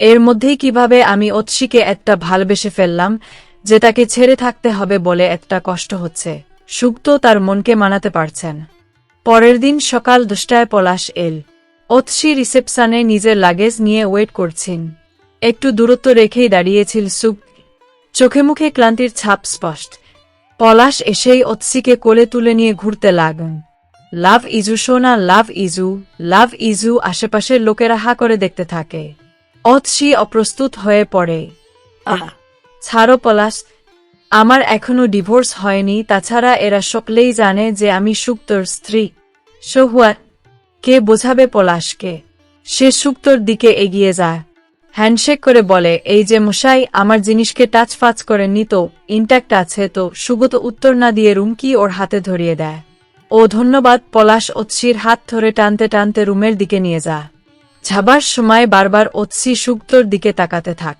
এর মধ্যেই কীভাবে আমি অৎসিকে একটা ভালবেসে ফেললাম, যে তাকে ছেড়ে থাকতে হবে বলে একটা কষ্ট হচ্ছে। সুক্ত তার মনকে মানাতে পারছেন। পরের দিন সকাল দশটায় পলাশ এল। অৎসি রিসেপশনে নিজের লাগেজ নিয়ে ওয়েট করছেন। একটু দূরত্ব রেখেই দাঁড়িয়েছিল সুক চোখে মুখে ক্লান্তির ছাপ স্পষ্ট। পলাশ এসেই অৎসিকে কোলে তুলে নিয়ে ঘুরতে লাগেন লাভ ইজু, সোনা, লাভ ইজু লাভ ইজু আশেপাশের লোকেরা হা করে দেখতে থাকে। অৎসি অপ্রস্তুত হয়ে পড়ে। আহ। ছাড়ো পলাশ আমার এখনও ডিভোর্স হয়নি তাছাড়া এরা সকলেই জানে যে আমি সুক্তর স্ত্রী। সোহুয়া কে বোঝাবে পলাশকে? সে সুক্তর দিকে এগিয়ে যায়। হ্যান্ডশেক করে বলে এই যে মশাই আমার জিনিসকে টাচ ফাচ করে নিত ইন্ট্যাক্ট আছে তো সুগত উত্তর না দিয়ে রুমকি ওর হাতে ধরিয়ে দেয়। ও ধন্যবাদ পলাশ অৎসির হাত ধরে টানতে টানতে রুমের দিকে নিয়ে যা ঝাবার সময় বারবার অৎসি সুক্তর দিকে তাকাতে থাক।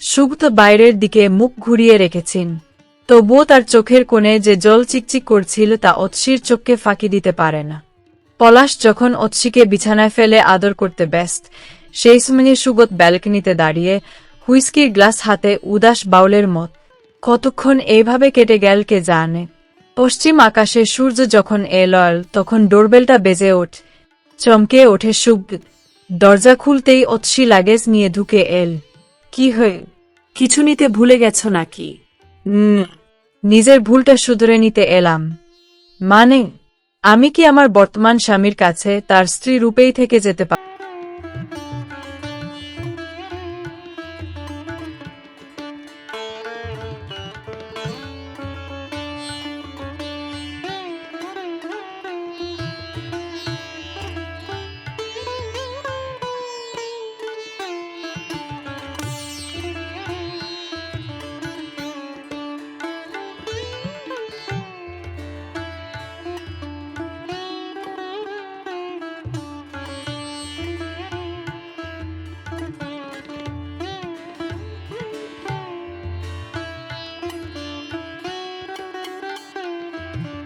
সুক্ত বাইরের দিকে মুখ ঘুরিয়ে রেখেছেন। তবুও তার চোখের কোণে যে জল চিকচিক করছিল তা অৎসির চোখকে ফাঁকি দিতে পারে না। পলাশ যখন অৎসিকে বিছানায় ফেলে আদর করতে ব্যস্ত, সেই সময় সুগত ব্যালকনিতে দাঁড়িয়ে হুইস্কির গ্লাস হাতে উদাস বাউলের মত, কতক্ষণ এইভাবে কেটে গেল কে জানে? পশ্চিম আকাশে সূর্য যখন এলল তখন ডোরবেলটা বেজে ওঠ, চমকে ওঠে সুগ দরজা খুলতেই অৎসি লাগেজ নিয়ে ঢুকে এল। কি হয়ে কিছু নিতে ভুলে গেছ নাকি? নিজের ভুলটা শুধরে নিতে এলাম। মানে আমি কি আমার বর্তমান স্বামীর কাছে তার স্ত্রী রূপেই থেকে যেতে পারি